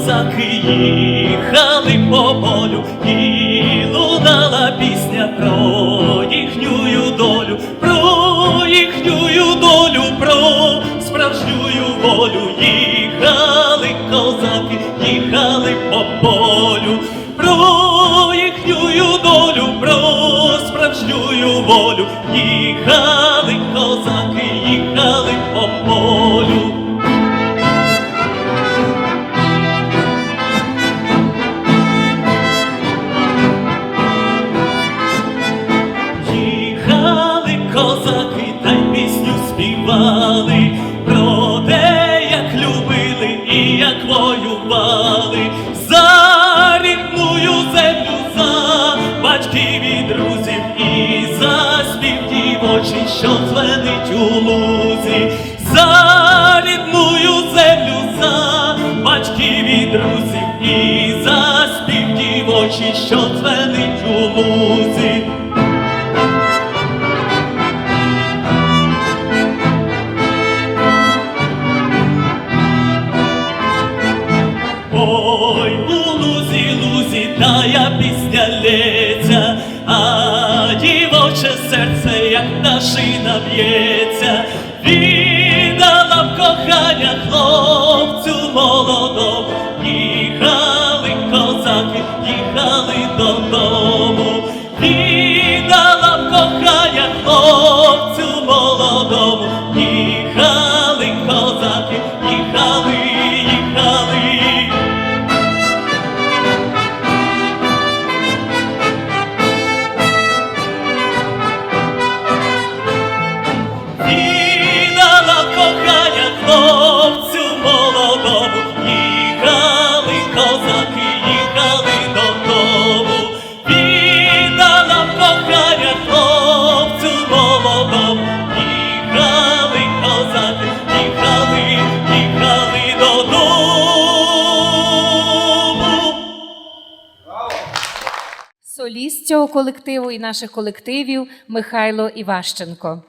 козаки їхали по полю, і лунала пісня про їхню долю, про їхню долю, про справжню волю. Їхали козаки, їхали по полю, про їхню долю, про справжню волю. Їхали співали про те, як любили і як воювали за рідную землю, за батьків і друзів, і за спів дівочий, що дзвенить у лузі, за рідную землю, за батьків і друзів, і за спів дівочий, що дзвенить у лузі. Ой, у лузі, лузі, тая пісня лється, а дівоче серце, як пташина б'ється, віддала в кохання хлопцю Соліст цього колективу і наших колективів Михайло Іващенко.